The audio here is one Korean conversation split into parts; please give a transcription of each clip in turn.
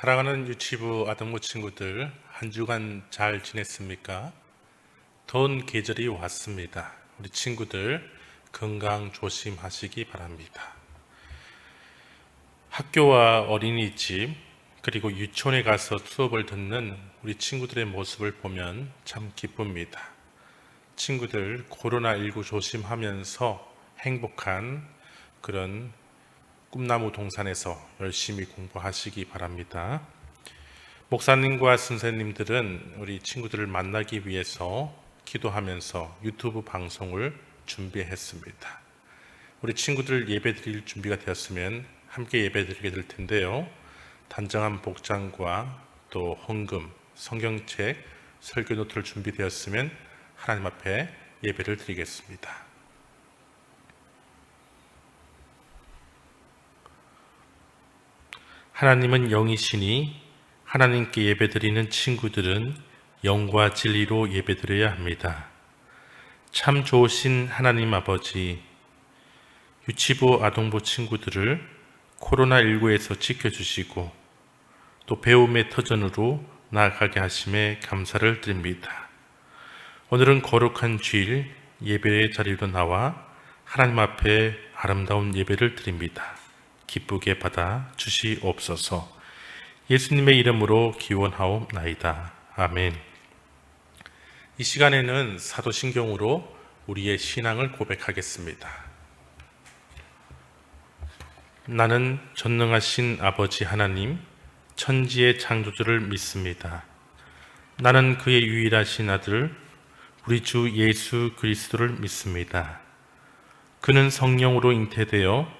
사랑하는 유치부 아동부 친구들 한 주간 잘 지냈습니까? 더운 계절이 왔습니다. 우리 친구들 건강 조심하시기 바랍니다. 학교와 어린이집 그리고 유치원에 가서 수업을 듣는 우리 친구들의 모습을 보면 참 기쁩니다. 친구들 코로나19 조심하면서 행복한 그런 꿈나무 동산에서 열심히 공부하시기 바랍니다. 목사님과 선생님들은 우리 친구들을 만나기 위해서 기도하면서 유튜브 방송을 준비했습니다. 우리 친구들 예배 드릴 준비가 되었으면 함께 예배 드리게 될 텐데요. 단정한 복장과 또 헌금, 성경책, 설교 노트를 준비되었으면 하나님 앞에 예배를 드리겠습니다. 하나님은 영이시니 하나님께 예배드리는 친구들은 영과 진리로 예배드려야 합니다. 참 좋으신 하나님 아버지, 유치부 아동부 친구들을 코로나19에서 지켜주시고 또 배움의 터전으로 나아가게 하심에 감사를 드립니다. 오늘은 거룩한 주일 예배의 자리로 나와 하나님 앞에 아름다운 예배를 드립니다. 기쁘게 받아 주시옵소서. 예수님의 이름으로 기원하옵나이다. 아멘. 이 시간에는 사도신경으로 우리의 신앙을 고백하겠습니다. 나는 전능하신 아버지 하나님, 천지의 창조주를 믿습니다. 나는 그의 유일하신 아들, 우리 주 예수 그리스도를 믿습니다. 그는 성령으로 잉태되어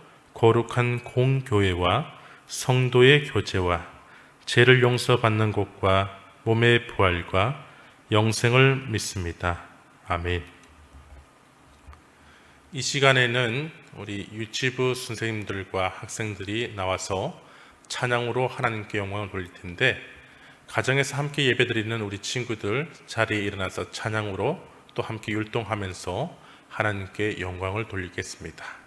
거룩한 공교회와 성도의 교제와 죄를 용서받는 것과 몸의 부활과 영생을 믿습니다. 아멘. 이 시간에는 우리 유치부 선생님들과 학생들이 나와서 찬양으로 하나님께 영광을 돌릴 텐데 가정에서 함께 예배드리는 우리 친구들 자리에 일어나서 찬양으로 또 함께 율동하면서 하나님께 영광을 돌리겠습니다.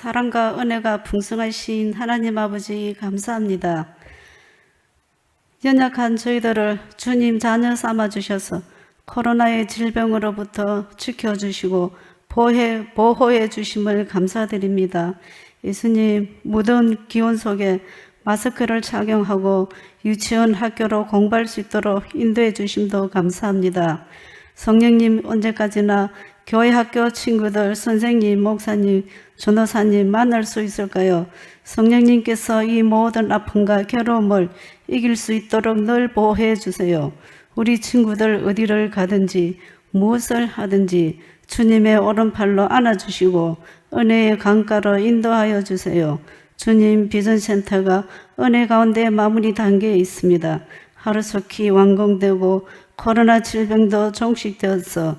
사랑과 은혜가 풍성하신 하나님 아버지 감사합니다. 연약한 저희들을 주님 자녀 삼아 주셔서 코로나의 질병으로부터 지켜 주시고 보호해, 보호해 주심을 감사드립니다. 예수님, 무더운 기온 속에 마스크를 착용하고 유치원 학교로 공부할 수 있도록 인도해 주심도 감사합니다. 성령님 언제까지나 교회 학교 친구들, 선생님, 목사님, 전도사님 만날 수 있을까요? 성령님께서 이 모든 아픔과 괴로움을 이길 수 있도록 늘 보호해 주세요. 우리 친구들 어디를 가든지 무엇을 하든지 주님의 오른팔로 안아주시고 은혜의 강가로 인도하여 주세요. 주님 비전센터가 은혜 가운데 마무리 단계에 있습니다. 하루속히 완공되고 코로나 질병도 종식되어서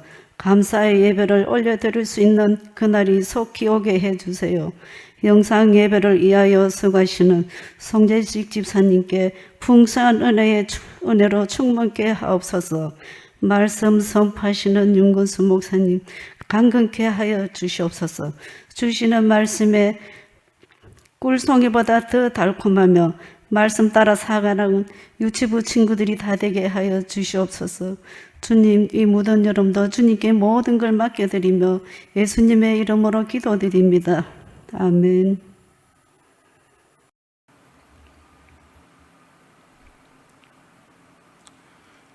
감사의 예배를 올려드릴 수 있는 그날이 속히 오게 해주세요. 영상 예배를 위하여 수고하시는 송재식 집사님께 풍성한 은혜의 추- 은혜로 충만케 하옵소서. 말씀 선포하시는 윤건수 목사님 강건케 하여 주시옵소서. 주시는 말씀에 꿀송이보다 더 달콤하며 말씀 따라 살아가는 유치부 친구들이 다 되게 하여 주시옵소서. 주님, 이 무던 여름도 주님께 모든 걸 맡겨드리며 예수님의 이름으로 기도드립니다. 아멘.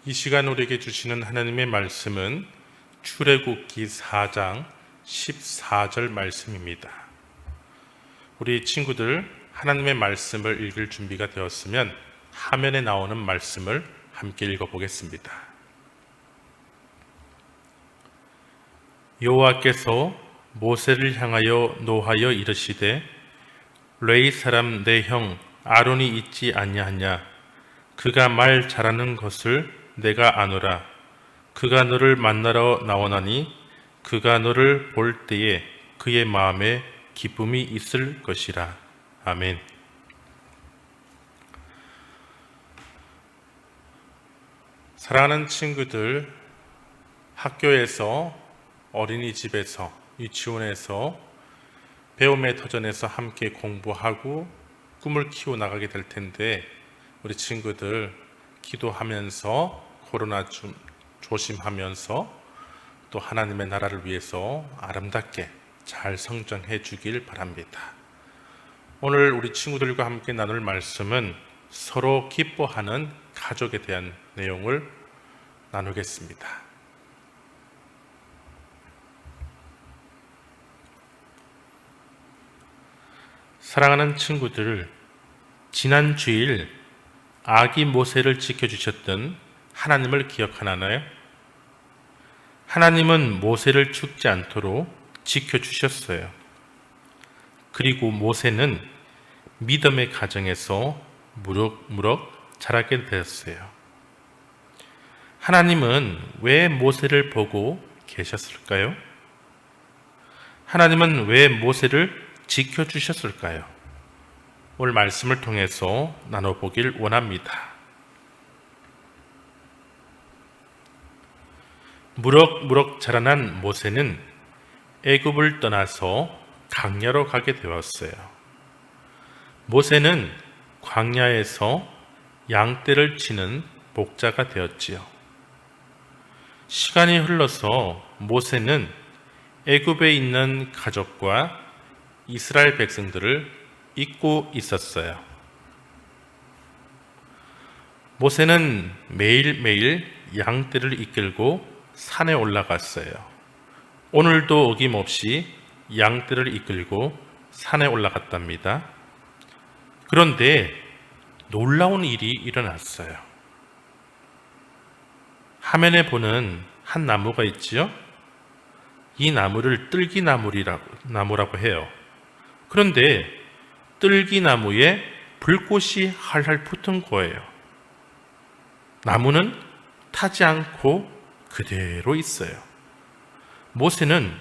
이 시간 우리에게 주시는 하나님의 말씀은 출애굽기 4장 14절 말씀입니다. 우리 친구들 하나님의 말씀을 읽을 준비가 되었으면 화면에 나오는 말씀을 함께 읽어보겠습니다. 여호와께서 모세를 향하여 노하여 이르시되 레이 사람 내 형 아론이 있지 아니하냐? 그가 말 잘하는 것을 내가 아노라. 그가 너를 만나러 나오나니 그가 너를 볼 때에 그의 마음에 기쁨이 있을 것이라. 아멘. 사랑하는 친구들 학교에서 어린이집에서 유치원에서 배움의 터전에서 함께 공부하고 꿈을 키워 나가게 될 텐데 우리 친구들 기도하면서 코로나 좀 조심하면서 또 하나님의 나라를 위해서 아름답게 잘 성장해 주길 바랍니다. 오늘 우리 친구들과 함께 나눌 말씀은 서로 기뻐하는 가족에 대한 내용을 나누겠습니다. 사랑하는 친구들, 지난 주일 아기 모세를 지켜주셨던 하나님을 기억하나요? 하나님은 모세를 죽지 않도록 지켜주셨어요. 그리고 모세는 믿음의 가정에서 무럭무럭 자라게 되었어요. 하나님은 왜 모세를 보고 계셨을까요? 하나님은 왜 모세를 지켜주셨을까요? 오늘 말씀을 통해서 나눠보길 원합니다. 무럭무럭 자라난 모세는 애굽을 떠나서 광야로 가게 되었어요. 모세는 광야에서 양떼를 치는 목자가 되었지요. 시간이 흘러서 모세는 애굽에 있는 가족과 이스라엘 백성들을 잊고 있었어요. 모세는 매일매일 양떼를 이끌고 산에 올라갔어요. 오늘도 어김없이 양떼를 이끌고 산에 올라갔답니다. 그런데 놀라운 일이 일어났어요. 화면에 보는 한 나무가 있지요? 이 나무를 뜰기나무라고 나무라고 해요. 그런데 뜰기나무에 불꽃이 활활 붙은 거예요. 나무는 타지 않고 그대로 있어요. 모세는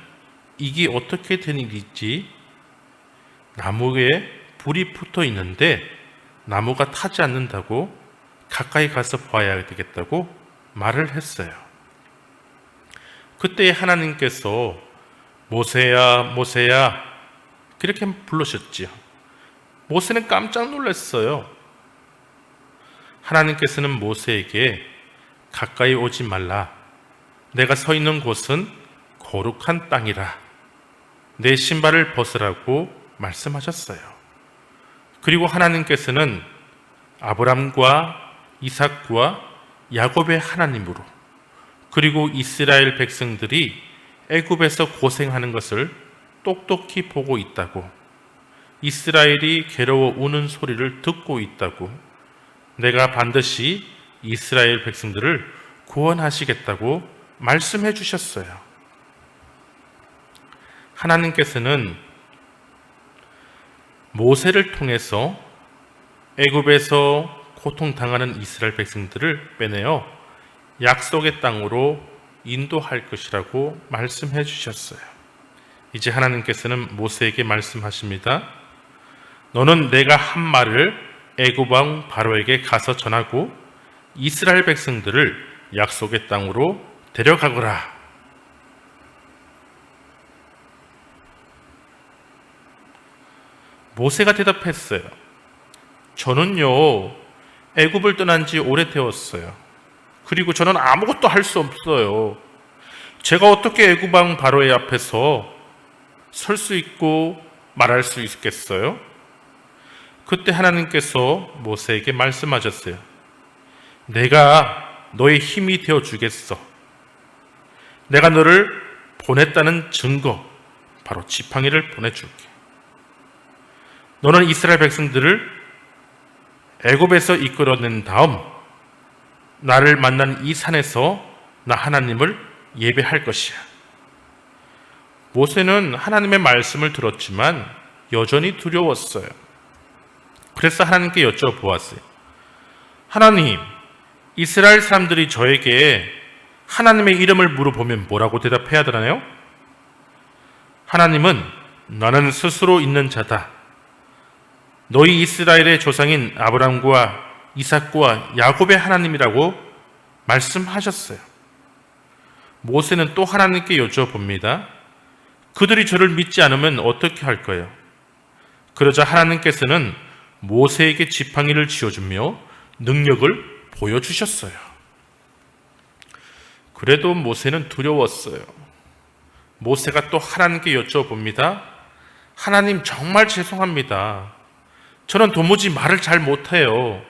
이게 어떻게 된 일인지 나무에 불이 붙어 있는데 나무가 타지 않는다고 가까이 가서 봐야 되겠다고 말을 했어요. 그때 하나님께서 모세야, 모세야, 그렇게 부르셨지요. 모세는 깜짝 놀랐어요. 하나님께서는 모세에게 가까이 오지 말라. 내가 서 있는 곳은 거룩한 땅이라. 내 신발을 벗으라고 말씀하셨어요. 그리고 하나님께서는 아브람과 이삭과 야곱의 하나님으로 그리고 이스라엘 백성들이 애굽에서 고생하는 것을 똑똑히 보고 있다고 이스라엘이 괴로워 우는 소리를 듣고 있다고 내가 반드시 이스라엘 백성들을 구원하시겠다고 말씀해 주셨어요. 하나님께서는 모세를 통해서 애굽에서 고통당하는 이스라엘 백성들을 빼내어 약속의 땅으로 인도할 것이라고 말씀해 주셨어요. 이제 하나님께서는 모세에게 말씀하십니다. 너는 내가 한 말을 애굽 왕 바로에게 가서 전하고 이스라엘 백성들을 약속의 땅으로 데려가거라. 모세가 대답했어요. 저는요 애굽을 떠난 지 오래되었어요. 그리고 저는 아무것도 할 수 없어요. 제가 어떻게 애굽 왕 바로의 앞에서 설 수 있고 말할 수 있겠어요? 그때 하나님께서 모세에게 말씀하셨어요. 내가 너의 힘이 되어 주겠어. 내가 너를 보냈다는 증거, 바로 지팡이를 보내줄게. 너는 이스라엘 백성들을 애굽에서 이끌어낸 다음 나를 만난 이 산에서 나 하나님을 예배할 것이야. 모세는 하나님의 말씀을 들었지만 여전히 두려웠어요. 그래서 하나님께 여쭤보았어요. 하나님, 이스라엘 사람들이 저에게 하나님의 이름을 물어보면 뭐라고 대답해야 되나요? 하나님은 나는 스스로 있는 자다. 너희 이스라엘의 조상인 아브람과 이삭과 야곱의 하나님이라고 말씀하셨어요. 모세는 또 하나님께 여쭤봅니다. 그들이 저를 믿지 않으면 어떻게 할 거예요? 그러자 하나님께서는 모세에게 지팡이를 쥐어주며 능력을 보여주셨어요. 그래도 모세는 두려웠어요. 모세가 또 하나님께 여쭤봅니다. 하나님 정말 죄송합니다. 저는 도무지 말을 잘 못해요.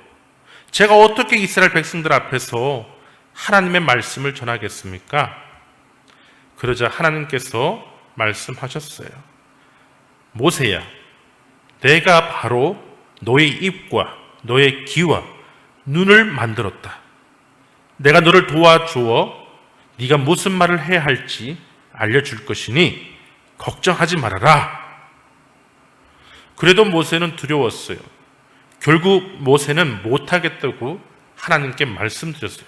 제가 어떻게 이스라엘 백성들 앞에서 하나님의 말씀을 전하겠습니까? 그러자 하나님께서 말씀하셨어요. 모세야, 내가 바로 너의 입과 너의 귀와 눈을 만들었다. 내가 너를 도와주어 네가 무슨 말을 해야 할지 알려줄 것이니 걱정하지 말아라. 그래도 모세는 두려웠어요. 결국 모세는 못하겠다고 하나님께 말씀드렸어요.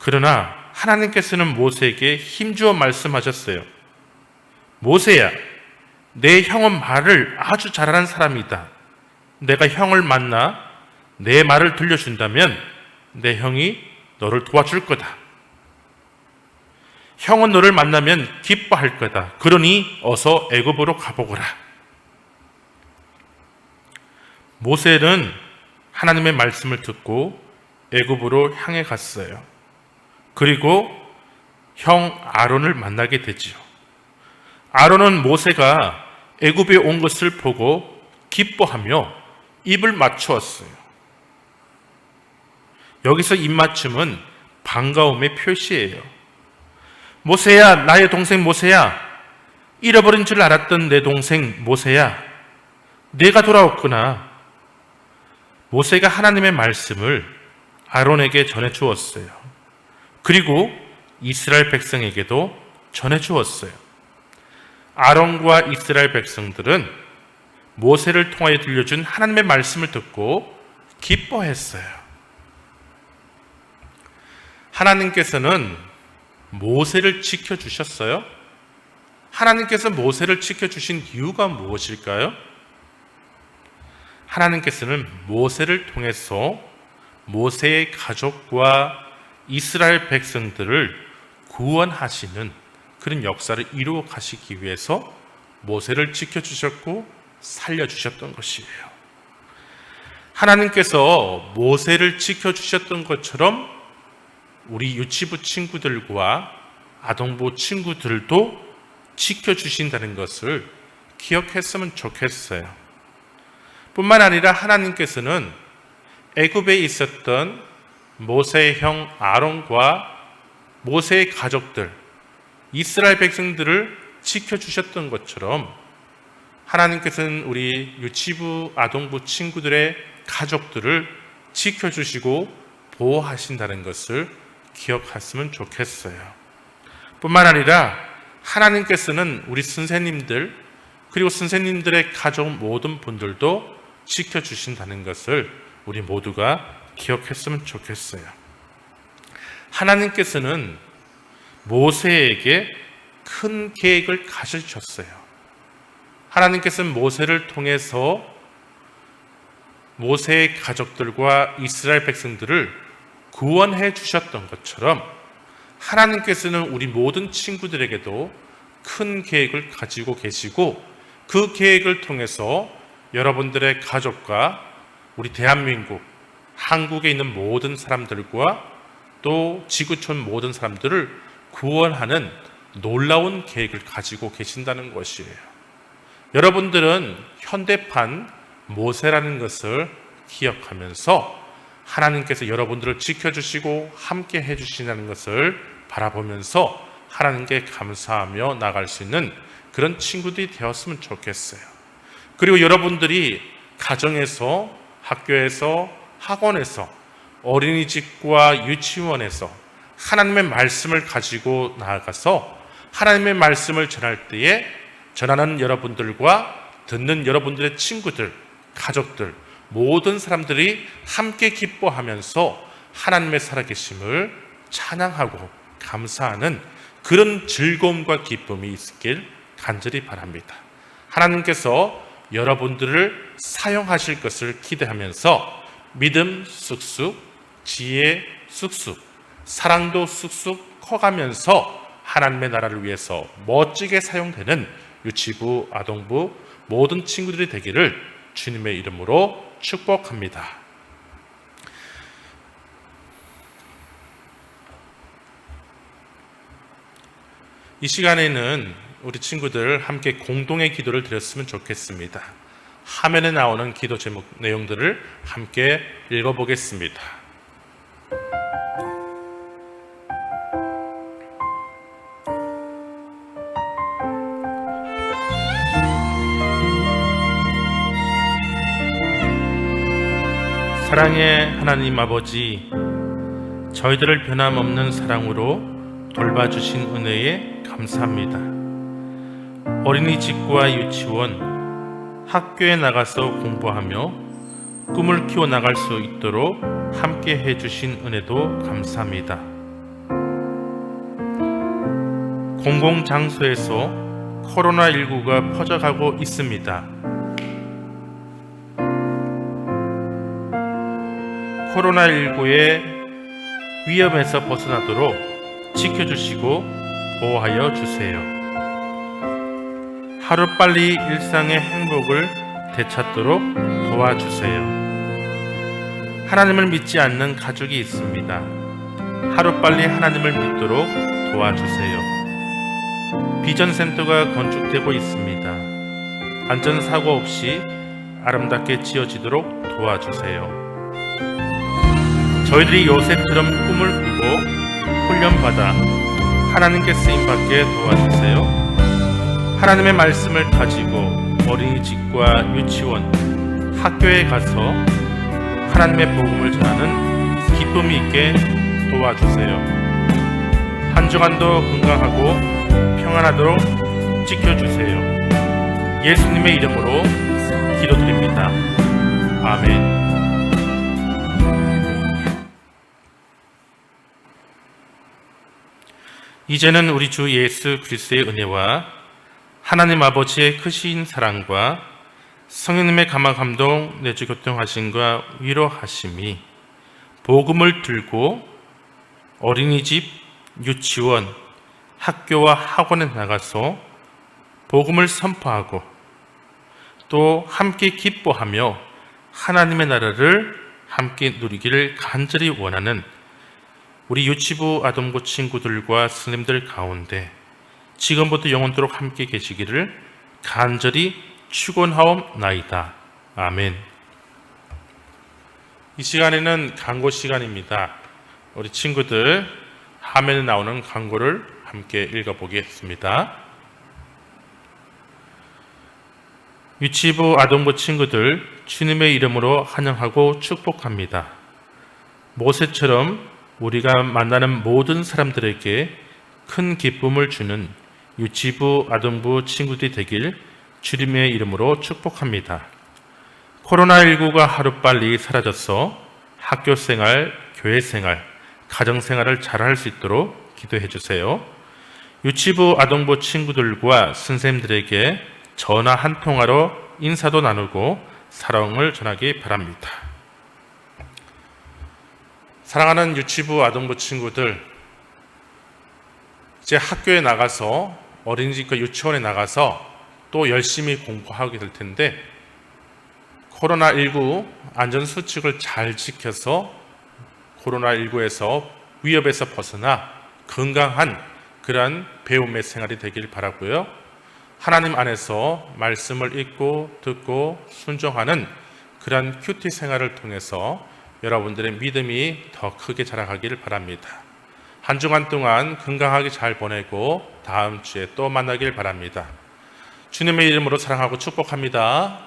그러나 하나님께서는 모세에게 힘주어 말씀하셨어요. 모세야, 내 형은 말을 아주 잘하는 사람이다. 내가 형을 만나 내 말을 들려준다면 내 형이 너를 도와줄 거다. 형은 너를 만나면 기뻐할 거다. 그러니 어서 애굽으로 가보거라. 모세는 하나님의 말씀을 듣고 애굽으로 향해 갔어요. 그리고 형 아론을 만나게 되지요. 아론은 모세가 애굽에 온 것을 보고 기뻐하며 입을 맞추었어요. 여기서 입맞춤은 반가움의 표시예요. 모세야, 나의 동생 모세야, 잃어버린 줄 알았던 내 동생 모세야, 내가 돌아왔구나. 모세가 하나님의 말씀을 아론에게 전해 주었어요. 그리고 이스라엘 백성에게도 전해 주었어요. 아론과 이스라엘 백성들은 모세를 통하여 들려준 하나님의 말씀을 듣고 기뻐했어요. 하나님께서는 모세를 지켜주셨어요. 하나님께서 모세를 지켜주신 이유가 무엇일까요? 하나님께서는 모세를 통해서 모세의 가족과 이스라엘 백성들을 구원하시는 그런 역사를 이루어 가시기 위해서 모세를 지켜주셨고 살려주셨던 것이에요. 하나님께서 모세를 지켜주셨던 것처럼 우리 유치부 친구들과 아동부 친구들도 지켜주신다는 것을 기억했으면 좋겠어요. 뿐만 아니라 하나님께서는 애굽에 있었던 모세의 형 아론과 모세의 가족들, 이스라엘 백성들을 지켜주셨던 것처럼 하나님께서는 우리 유치부 아동부 친구들의 가족들을 지켜주시고 보호하신다는 것을 기억했으면 좋겠어요. 뿐만 아니라 하나님께서는 우리 선생님들 그리고 선생님들의 가족 모든 분들도 지켜주신다는 것을 우리 모두가 기억했으면 좋겠어요. 하나님께서는 모세에게 큰 계획을 가르쳤어요. 하나님께서는 모세를 통해서 모세의 가족들과 이스라엘 백성들을 구원해 주셨던 것처럼 하나님께서는 우리 모든 친구들에게도 큰 계획을 가지고 계시고 그 계획을 통해서 여러분들의 가족과 우리 대한민국, 한국에 있는 모든 사람들과 또 지구촌 모든 사람들을 구원하는 놀라운 계획을 가지고 계신다는 것이에요. 여러분들은 현대판 모세라는 것을 기억하면서 하나님께서 여러분들을 지켜주시고 함께 해주시는 것을 바라보면서 하나님께 감사하며 나갈 수 있는 그런 친구들이 되었으면 좋겠어요. 그리고 여러분들이 가정에서, 학교에서, 학원에서, 어린이집과 유치원에서 하나님의 말씀을 가지고 나아가서 하나님의 말씀을 전할 때에 전하는 여러분들과 듣는 여러분들의 친구들, 가족들, 모든 사람들이 함께 기뻐하면서 하나님의 살아계심을 찬양하고 감사하는 그런 즐거움과 기쁨이 있길 간절히 바랍니다. 하나님께서 여러분들을 사용하실 것을 기대하면서 믿음 쑥쑥, 지혜 쑥쑥, 사랑도 쑥쑥 커가면서 하나님의 나라를 위해서 멋지게 사용되는 유치부, 아동부 모든 친구들이 되기를 주님의 이름으로 축복합니다. 이 시간에는 우리 친구들 함께 공동의 기도를 드렸으면 좋겠습니다. 화면에 나오는 기도 제목 내용들을 함께 읽어보겠습니다. 사랑의 하나님 아버지, 저희들을 변함없는 사랑으로 돌봐주신 은혜에 감사합니다. 어린이 집과 유치원, 학교에 나가서 공부하며 꿈을 키워 나갈 수 있도록 함께 해 주신 은혜도 감사합니다. 공공 장소에서 코로나19가 퍼져가고 있습니다. 코로나19의 위험에서 벗어나도록 지켜주시고 보호하여 주세요. 하루빨리 일상의 행복을 되찾도록 도와주세요. 하나님을 믿지 않는 가족이 있습니다. 하루빨리 하나님을 믿도록 도와주세요. 비전센터가 건축되고 있습니다. 안전사고 없이 아름답게 지어지도록 도와주세요. 저희들이 요셉처럼 꿈을 꾸고 훈련받아 하나님께 쓰임받게 도와주세요. 하나님의 말씀을 가지고 어린이집과 유치원, 학교에 가서 하나님의 복음을 전하는 기쁨이 있게 도와주세요. 한 주간도 건강하고 평안하도록 지켜주세요. 예수님의 이름으로 기도드립니다. 아멘. 이제는 우리 주 예수 그리스도의 은혜와 하나님 아버지의 크신 사랑과 성령님의 감화 감동 내주 교통하심과 위로하심이 복음을 들고 어린이집, 유치원, 학교와 학원에 나가서 복음을 선포하고 또 함께 기뻐하며 하나님의 나라를 함께 누리기를 간절히 원하는 우리 유치부 아동부 친구들과 스님들 가운데 지금부터 영원토록 함께 계시기를 간절히 축원하옵나이다. 아멘. 이 시간에는 광고 시간입니다. 우리 친구들 화면에 나오는 광고를 함께 읽어보겠습니다. 유치부 아동부 친구들 주님의 이름으로 환영하고 축복합니다. 모세처럼 우리가 만나는 모든 사람들에게 큰 기쁨을 주는 유치부 아동부 친구들이 되길 주님의 이름으로 축복합니다. 코로나19가 하루빨리 사라져서 학교 생활, 교회 생활, 가정 생활을 잘 할 수 있도록 기도해 주세요. 유치부 아동부 친구들과 선생님들에게 전화 한 통화로 인사도 나누고 사랑을 전하기 바랍니다. 사랑하는 유치부 아동부 친구들, 이제 학교에 나가서 어린이집과 유치원에 나가서 또 열심히 공부하게 될 텐데 코로나19 안전수칙을 잘 지켜서 코로나19에서 위협에서 벗어나 건강한 그러한 배움의 생활이 되길 바라고요. 하나님 안에서 말씀을 읽고 듣고 순종하는 그러한 큐티 생활을 통해서 여러분들의 믿음이 더 크게 자라가기를 바랍니다. 한 주간 동안 건강하게 잘 보내고 다음 주에 또 만나길 바랍니다. 주님의 이름으로 사랑하고 축복합니다.